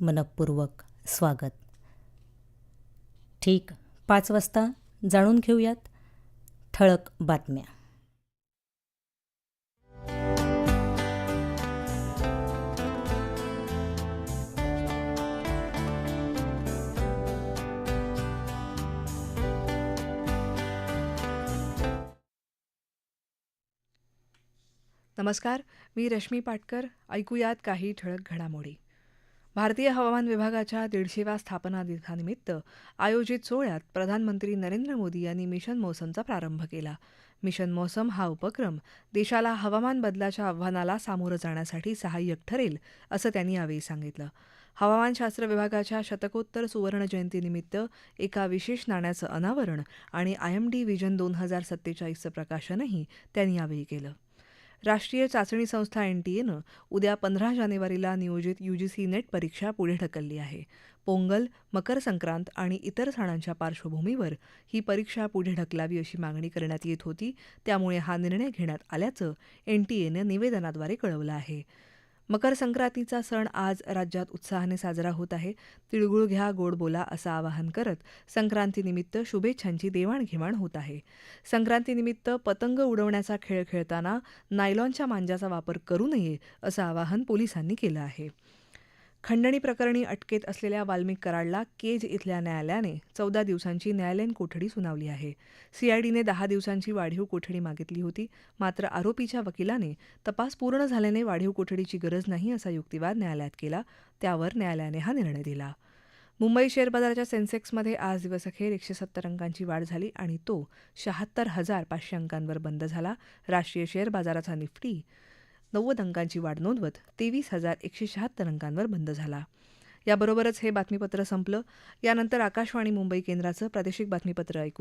मनपूर्वक स्वागत. ठीक पाच वाजता जाणून घेऊयात ठळक बातम्या. नमस्कार मी रश्मी पाटकर. ऐकूयात काही ठळक घडामोडी. भारतीय हवामान विभागाच्या दीडशेव्या स्थापना दिनानिमित्त आयोजित सोहळ्यात प्रधानमंत्री नरेंद्र मोदी यांनी मिशन मौसमचा प्रारंभ केला. मिशन मौसम हा उपक्रम देशाला हवामान बदलाच्या आव्हानाला सामोरं जाण्यासाठी सहाय्यक ठरेल असं त्यांनी यावेळी सांगितलं. हवामानशास्त्र विभागाच्या शतकोत्तर सुवर्ण जयंतीनिमित्त एका विशेष नाण्याचं अनावरण आणि आय एम डी व्हिजन दोन हजार सत्तेचाळीसचं प्रकाशनही त्यांनी यावेळी केलं. राष्ट्रीय चाचणी संस्था एनटीएनं उद्या पंधरा जानेवारीला नियोजित यूजीसी नेट परीक्षा पुढे ढकलली आहे. पोंगल मकर संक्रांत आणि इतर सणांच्या पार्श्वभूमीवर ही परीक्षा पुढे ढकलावी अशी मागणी करण्यात येत होती. त्यामुळे हा निर्णय घेण्यात आल्याचं एनटीएनं निवेदनाद्वारे कळवलं आहे. मकर संक्रांतीचा सण आज राज्यात उत्साहाने साजरा होत आहे. तिळगुळ घ्या गोड बोला असं आवाहन करत संक्रांतीनिमित्त शुभेच्छांची देवाणघेवाण होत आहे. संक्रांतीनिमित्त पतंग उडवण्याचा खेळ खेळताना नायलॉनच्या मांजाचा वापर करू नये असं आवाहन पोलिसांनी केलं आहे. खंडणी प्रकरणी अटकेत असलेल्या वाल्मिक कराडला केज इथल्या न्यायालयाने चौदा दिवसांची न्यायालयीन कोठडी सुनावली आहे. सीआयडीने दहा दिवसांची वाढीव कोठडी मागितली होती. मात्र आरोपीच्या वकिलाने तपास पूर्ण झाल्याने वाढीव कोठडीची गरज नाही असा युक्तिवाद न्यायालयात केला. त्यावर न्यायालयाने हा निर्णय दिला. मुंबई शेअर बाजाराच्या सेन्सेक्समध्ये आज दिवसअखेर एकशे सत्तर अंकांची वाढ झाली आणि तो शहात्तर हजार पाचशे अंकांवर बंद झाला. राष्ट्रीय शेअर बाजाराचा निफ्टी नव्वद अंकांची वाढ नोंदवत तेवीस हजार एकशे शहात्तर अंकांवर बंद झाला. याबरोबरच हे बातमीपत्र संपलं. यानंतर आकाशवाणी मुंबई केंद्राचं प्रादेशिक बातमीपत्र ऐकू